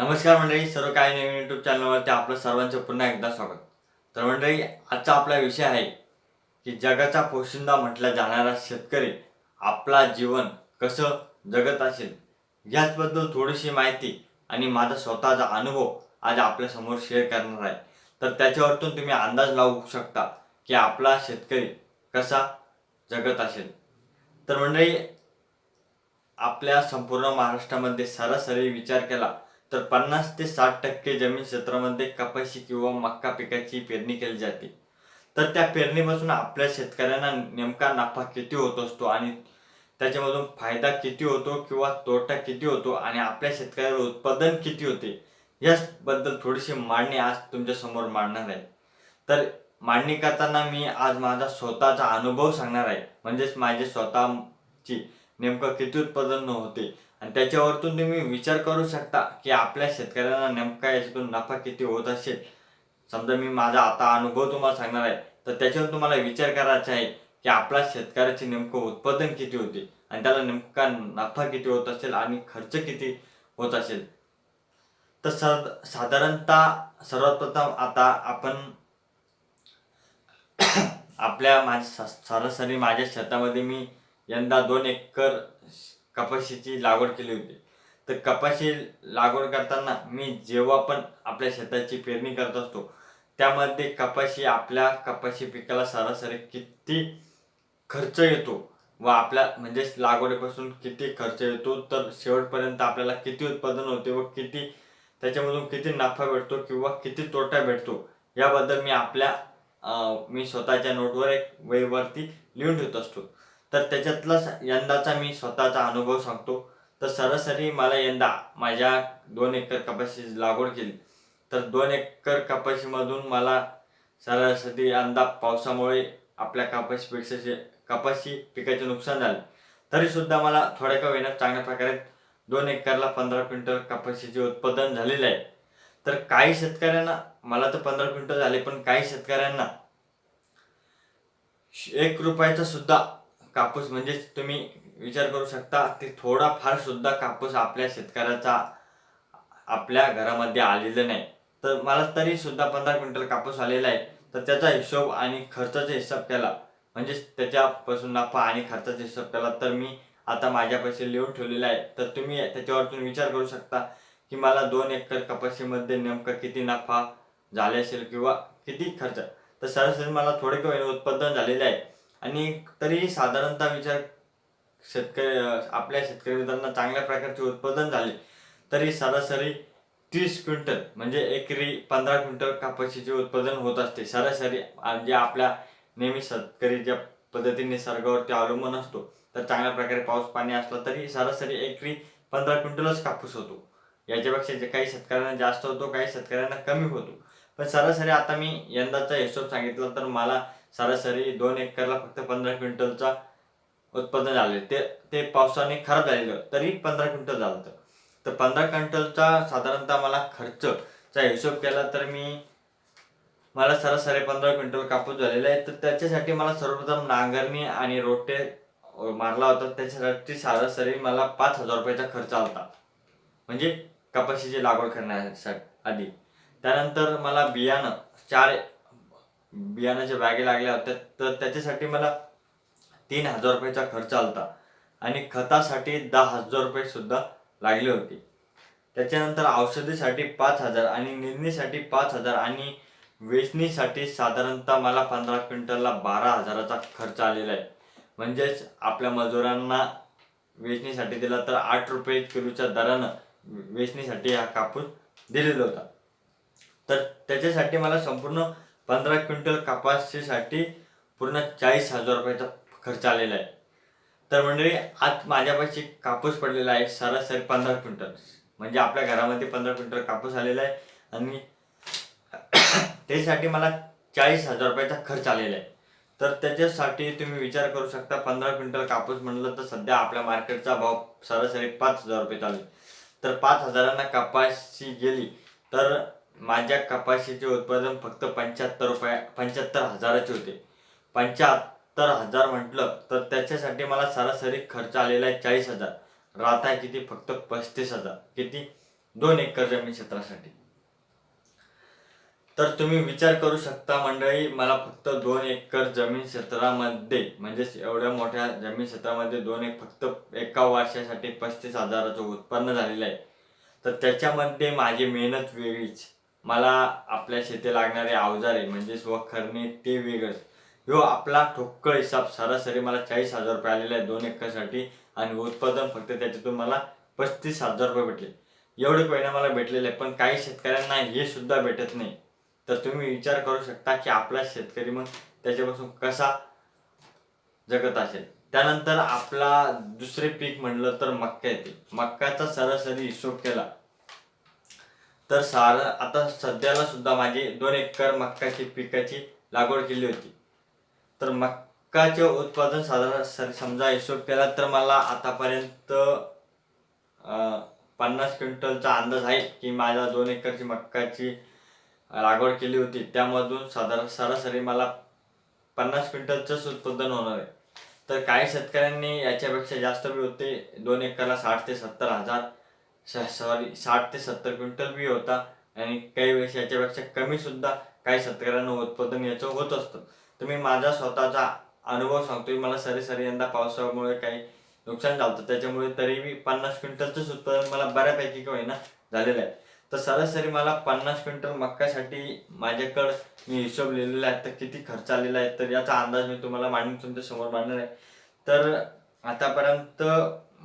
नमस्कार मंडळी सर्व काही नवीन युट्यूब चॅनलवरती आपलं सर्वांचं पुन्हा एकदा स्वागत. तर मंडळी आजचा आपला विषय आहे की जगाचा पोशिंदा म्हटला जाणारा शेतकरी आपला जीवन कसं जगत असेल याचबद्दल थोडीशी माहिती आणि माझा स्वतःचा अनुभव आज आपल्यासमोर शेअर करणार आहे. तर त्याच्यावरतून तुम्ही अंदाज लावू शकता की आपला शेतकरी कसा जगत असेल. तर मंडळी आपल्या संपूर्ण महाराष्ट्रामध्ये सरासरी विचार केला तर पन्नास ते साठ टक्के जमीन क्षेत्रामध्ये कपाशी किंवा मक्का पिकाची पेरणी केली जाते. तर त्या पेरणीपासून आपल्या शेतकऱ्यांना नेमका नफा किती होत असतो आणि त्याच्यामधून फायदा किती होतो किंवा तोटा किती होतो आणि आपल्या शेतकऱ्याला उत्पादन किती होते याबद्दल थोडीशी मांडणी आज तुमच्यासमोर मांडणार आहे. तर मांडणी करताना मी आज माझा स्वतःचा अनुभव सांगणार आहे. म्हणजेच माझे स्वतःची नेमकं किती उत्पादन होते आणि त्याच्यावरतून तुम्ही विचार करू शकता की आपल्या शेतकऱ्यांना नेमका याच्यातून नफा किती होत असेल. समजा मी माझा आता अनुभव तुम्हाला सांगणार आहे. तर त्याच्यावर तुम्हाला विचार करायचा आहे की आपल्या शेतकऱ्याचे नेमकं उत्पादन किती होते आणि त्याला नेमका नफा किती होत असेल आणि खर्च किती होत असेल. तर सर साधारणतः सर्वात प्रथम आता आपण आपल्या माझ्या स- सरासरी माझ्या शेतामध्ये मी यंदा दोन एकर कपाशीची लागवड केली होती. तर कपाशी लागवड करताना मी जेव्हा पण आपल्या शेताची पेरणी करत असतो त्यामध्ये कपाशी आपल्या कपाशी पिकाला सरासरी किती खर्च येतो व आपल्या म्हणजेच लागवडीपासून किती खर्च येतो तर शेवटपर्यंत आपल्याला किती उत्पादन होते व किती त्याच्यामधून किती नफा भेटतो किंवा किती तोटा भेटतो याबद्दल मी आपल्या मी स्वतःच्या नोटवर एक वहीवरती लिहून ठेवत असतो. तर त्याच्यातला यंदाचा मी स्वतःचा अनुभव सांगतो. तर सरासरी मला यंदा माझ्या दोन एकर कपाशी लागवड केली. तर दोन एकर कपाशीमधून मला सरासरी यंदा पावसामुळे आपल्या कपाशीपेक्षा जे कपाशी पिकाचे नुकसान झाले. तरीसुद्धा मला थोड्या का होईना चांगल्या प्रकारे दोन एकरला पंधरा क्विंटल कपाशीचे उत्पादन झालेले आहे. तर काही शेतकऱ्यांना मला तर पंधरा क्विंटल झाले पण काही शेतकऱ्यांना एक रुपयाचा सुद्धा कापूस म्हणजेच तुम्ही विचार करू शकता ते थोडा फार सुद्धा कापूस आपल्या शेतकऱ्याचा आपल्या घरामध्ये आलेलं नाही. तर मला तरी सुद्धा पंधरा क्विंटल कापूस आलेला आहे. तर त्याचा हिशोब आणि खर्चाचा हिशोब केला. म्हणजेच त्याच्यापासून नफा आणि खर्चाचा हिशोब केला. तर मी आता माझ्या पैसे लिहून ठेवलेले आहे. तर तुम्ही त्याच्यावरतून विचार करू शकता की मला दोन एकर कपाशीमध्ये नेमका किती नफा झाले असेल किंवा किती खर्च. तर सरासरी मला थोडे कमी उत्पादन झालेले आहे. आणि तरी साधारणतः विचार शेतकरी आपल्या शेतकरी मित्रांना चांगल्या प्रकारचे उत्पादन झाले तरी सरासरी तीस क्विंटल म्हणजे एकरी पंधरा क्विंटल कापशीचे उत्पादन होत असते. सरासरी जे आपल्या नेहमी शेतकरी ज्या पद्धतीने निसर्गावरती अवलंबून असतो तर चांगल्या प्रकारे पाऊस पाणी असला तरी सरासरी एकरी पंधरा क्विंटलच कापूस होतो. याच्यापेक्षा जे काही शेतकऱ्यांना जास्त होतो काही शेतकऱ्यांना कमी होतो. पण सरासरी आता मी यंदाचा हिशोब सांगितला तर मला सरासरी दोन एकरला फक्त पंधरा क्विंटलचा उत्पादन झाले. ते ते पावसाने खराब झालेलं तरी पंधरा क्विंटल झालं होतं. तर पंधरा क्विंटलचा साधारणतः मला खर्चचा हिशोब केला तर मी मला सरासरी पंधरा क्विंटल कापूस झालेला आहे. तर त्याच्यासाठी मला सर्वप्रथम नांगरणी आणि रोटे मारला होता. त्याच्यासाठी सरासरी मला पाच हजार रुपयाचा खर्च आला होता. म्हणजे कपाशीची लागवड करण्यासाठी. आधी त्यानंतर मला बियाणं चार बियाण्याच्या बॅगे लागल्या होत्या. तर त्याच्यासाठी मला तीन हजार रुपयाचा खर्च आलता. आणि खतासाठी दहा हजार रुपये सुद्धा लागले होते. त्याच्यानंतर औषधीसाठी पाच हजार आणि निंदणीसाठी पाच हजार आणि वेचणीसाठी साधारणतः मला पंधरा क्विंटलला बारा हजाराचा खर्च आलेला आहे. म्हणजेच आपल्या मजुरांना वेचणीसाठी दिला तर आठ रुपये किलोच्या दरानं वेचणीसाठी हा कापूस दिलेला होता. तर त्याच्यासाठी मला संपूर्ण पंधरा क्विंटल कपाशीसाठी पूर्ण चाळीस हजार रुपयाचा खर्च आलेला आहे. तर मंडळी आज माझ्यापाशी कापूस पडलेला आहे सरासरी पंधरा क्विंटल. म्हणजे आपल्या घरामध्ये पंधरा क्विंटल कापूस आलेला आहे आणि त्यासाठी मला चाळीस हजार रुपयाचा खर्च आलेला आहे. तर त्याच्यासाठी तुम्ही विचार करू शकता पंधरा क्विंटल कापूस म्हणलं तर सध्या आपल्या मार्केटचा भाव सरासरी पाच हजार रुपये चालू तर पाच हजारांना कपाशी गेली तर माझ्या कपाशीचे उत्पादन फक्त पंच्याहत्तर रुपया पंच्याहत्तर हजाराचे होते. पंच्याहत्तर हजार म्हटलं तर त्याच्यासाठी मला सरासरी खर्च आलेला आहे चाळीस हजार. राहता किती? फक्त पस्तीस हजार. किती? दोन एकर जमीन क्षेत्रासाठी. तर तुम्ही विचार करू शकता मंडळी मला फक्त दोन एकर जमीन क्षेत्रामध्ये म्हणजेच एवढ्या मोठ्या जमीन क्षेत्रामध्ये दोन एक फक्त एका वर्षासाठी पस्तीस हजाराचं उत्पन्न झालेलं आहे. तर त्याच्यामध्ये माझी मेहनत वेगळीच. मला आपल्या शेती लागणारे अवजारे म्हणजेच वखरणे ते वेगळंच. ह्यो आपला ठोक्कळ हिसाब सरासरी मला चाळीस हजार रुपये आलेला आहे दोन एकरसाठी आणि उत्पादन फक्त त्याच्यातून मला पस्तीस हजार रुपये भेटले. एवढे पैसे मला भेटलेले आहे पण काही शेतकऱ्यांना हे सुद्धा भेटत नाही. तर तुम्ही विचार करू शकता की आपला शेतकरी मग त्याच्यापासून कसा जगत असेल? त्यानंतर आपला दुसरे पीक म्हणलं तर मक्का येते. मक्काचा सरासरी हिशोब केला तर सार आता सध्याला सुद्धा माझी दोन एकर मक्काची पिकाची लागवड केली होती. तर मक्काचे उत्पादन साधारण सर समजा हिशोब केला तर मला आतापर्यंत पन्नास क्विंटलचा अंदाज आहे की माझ्या दोन एकरची मक्काची लागवड केली होती. त्यामधून साधारण सरासरी मला पन्नास क्विंटलचंच उत्पादन होणार आहे. तर काही शेतकऱ्यांनी याच्यापेक्षा जास्त बी होते. दोन एकरला साठ ते सत्तर हजार. सॉरी साठ ते सत्तर क्विंटल बी होता आणि काही वेळेस याच्यापेक्षा कमी सुद्धा काही शेतकऱ्यांना उत्पादन याचं होत असतं. तर मी माझा स्वतःचा अनुभव सांगतोय मला सरी यंदा पावसामुळे काही नुकसान झालं होतं. त्याच्यामुळे तरी मी पन्नास क्विंटलचंच उत्पादन मला बऱ्यापैकी का होईना झालेलं आहे. तर सरासरी मला पन्नास क्विंटल मक्कासाठी माझ्याकडं मी हिशोब लिहिलेला आहे. तर किती खर्च आलेला आहे तर याचा अंदाज मी तुम्हाला मांडून तुमच्यासमोर मांडणार आहे. तर आतापर्यंत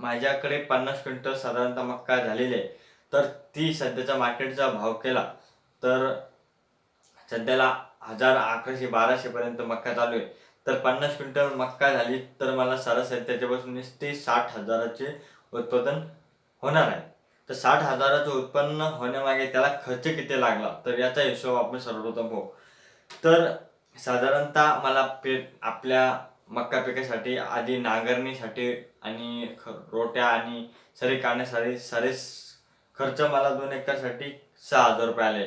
माझ्याकडे पन्नास क्विंटल साधारणतः मक्का झालेली आहे. तर ती सध्याचा मार्केटचा भाव केला तर सध्याला हजार अकराशे बाराशेपर्यंत मक्का चालू आहे. तर पन्नास क्विंटल मक्का झाली तर मला सरासरी त्याच्यापासून ते साठ हजाराचे उत्पादन होणार आहे. तर साठ हजाराचं उत्पन्न होण्यामागे त्याला खर्च किती लागला तर याचा हिशोब आपण सर्वप्रथम हो तर साधारणतः मला पे आपल्या मक्का पिकासाठी आधी नांगरणीसाठी आणि ख रोट्या आणि सरी काढण्यासाठी सारे खर्च मला दोन एकरसाठी सहा हजार रुपये आले.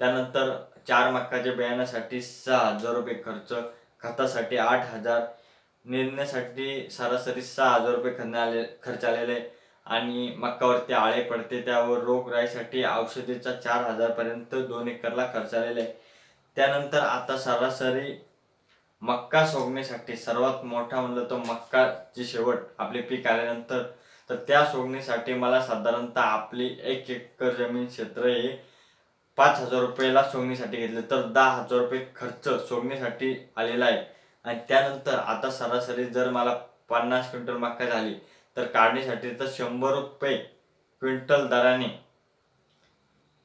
त्यानंतर चार मक्काच्या बियाण्यासाठी सहा हजार रुपये खर्च खतासाठी आठ हजार निर्णयासाठी सरासरी सहा हजार रुपये खर्च आले खर्च आलेले आहे आणि मक्कावरती आळे पडते त्यावर रोगराईसाठी औषधीचा चार हजारपर्यंत दोन एकरला खर्च आलेला. आहे त्यानंतर आता सरासरी मक्का सोगण्यासाठी सर्वात मोठा म्हणलं तर मक्काची शेवट आपले पीक आल्यानंतर. तर त्या सोगणीसाठी मला साधारणतः आपली एक एकर जमीन क्षेत्र हे पाच हजार रुपयाला सोगणीसाठी घेतले. तर दहा हजार रुपये खर्च सोगणीसाठी आलेला आहे. आणि त्यानंतर आता सरासरी जर मला पन्नास क्विंटल मक्का झाली तर काढणीसाठी तर शंभर रुपये क्विंटल दराने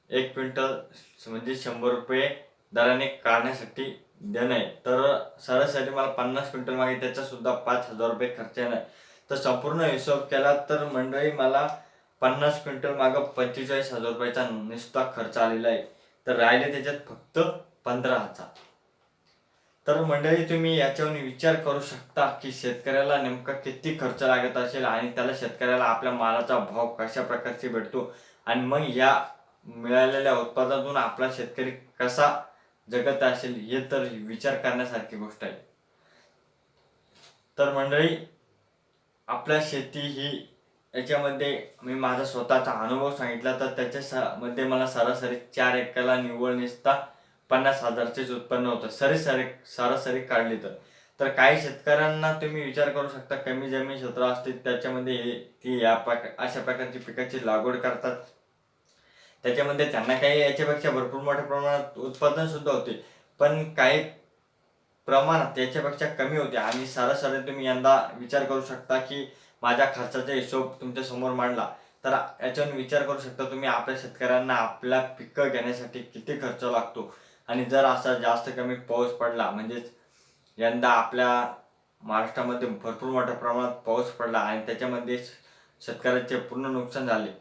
एक क्विंटल म्हणजे शंभर रुपये दराने काढण्यासाठी देणं आहे तर सरासरी मला पन्नास क्विंटल मागे त्याचा सुद्धा पाच हजार रुपये खर्च येणार. तर संपूर्ण हिशोब केला तर मंडळी मला पन्नास क्विंटल मागं पंचेचाळीस हजार रुपयाचा नुसता खर्च आलेला आहे. तर राहिले त्याच्यात फक्त पंधरा हजार. तर मंडळी तुम्ही याच्यावर विचार करू शकता की शेतकऱ्याला नेमका किती खर्च लागत असेल आणि त्याला शेतकऱ्याला आपल्या मालाचा भाव कशा प्रकारचे भेटतो? आणि मग या मिळालेल्या उत्पादनातून आपला शेतकरी कसा जगत असेल हे तर विचार करण्यासारखी गोष्ट आहे. तर मंडळी आपल्या शेती ही याच्यामध्ये मी माझा स्वतःचा अनुभव सांगितला तर त्याच्या स- मध्ये मला सरासरी चार एकरला निव्वळ निसता पन्नास हजारचेच उत्पन्न होतं. सरीसरी सरासरी काढली तर. तर काही शेतकऱ्यांना तुम्ही विचार करू शकता कमी जमीन क्षेत्र असते त्याच्यामध्ये ती या प्रकार अशा प्रकारची पिकाची लागवड करतात. त्याच्यामध्ये त्यांना काही याच्यापेक्षा भरपूर मोठ्या प्रमाणात उत्पादन सुद्धा होते. पण काही प्रमाणात याच्यापेक्षा कमी होते. आणि सरासरी तुम्ही यंदा विचार करू शकता की माझ्या खर्चाचा हिशोब तुमच्यासमोर मांडला. तर याच्यावर विचार करू शकता तुम्ही आपल्या शेतकऱ्यांना आपल्या पिकं घेण्यासाठी किती खर्च लागतो? आणि जर असा जास्त कमी पाऊस पडला म्हणजेच यंदा आपल्या महाराष्ट्रामध्ये भरपूर मोठ्या प्रमाणात पाऊस पडला आणि त्याच्यामध्ये शेतकऱ्याचे पूर्ण नुकसान झाले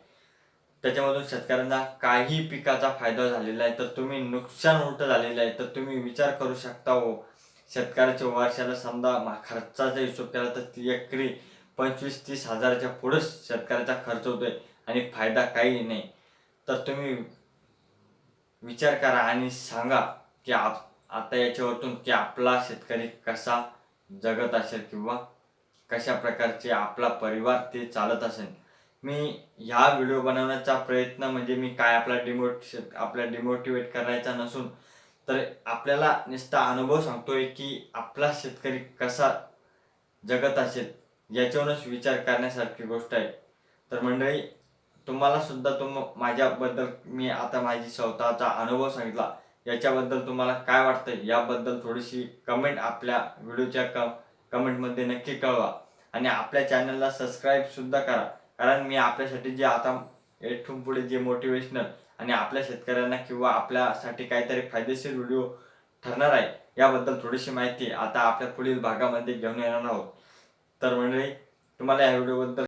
त्याच्यामधून शेतकऱ्यांना काही पिकाचा फायदा झालेला आहे तर तुम्ही नुकसान उलट झालेलं आहे तर तुम्ही विचार करू शकता हो. शेतकऱ्याच्या वर्षाला समजा खर्चाचा हिशोब केला तर ती एकरी पंचवीस तीस हजाराच्या पुढेच शेतकऱ्याचा खर्च होतोय आणि फायदा काही नाही. तर तुम्ही विचार करा आणि सांगा की आप आता याच्यावरतून की आपला शेतकरी कसा जगत असेल किंवा कशा प्रकारचे आपला परिवार ते चालत असेल. मी ह्या व्हिडिओ बनवण्याचा प्रयत्न म्हणजे मी काय आपला डिमोट आपल्या डिमोटिवेट करायचा नसून तर आपल्याला नुसता अनुभव सांगतोय की आपला शेतकरी कसा जगत असेल याच्यावरूनच विचार करण्यासारखी गोष्ट आहे. तर मंडळी तुम्हाला सुद्धा तुम माझ्याबद्दल मी आता माझी स्वतःचा अनुभव सांगितला. याच्याबद्दल तुम्हाला काय वाटतं याबद्दल थोडीशी कमेंट आपल्या व्हिडिओच्या क कमेंटमध्ये नक्की कळवा. आणि आपल्या चॅनलला सबस्क्राईबसुद्धा करा. कारण मी आपल्यासाठी जे आता येथून पुढे जे मोटिवेशनल आणि आपल्या शेतकऱ्यांना किंवा आपल्यासाठी काहीतरी फायदेशीर व्हिडिओ ठरणार आहे याबद्दल थोडीशी माहिती आता आपल्या पुढील भागामध्ये घेऊन येणार आहोत. तर मंडळी तुम्हाला या व्हिडिओबद्दल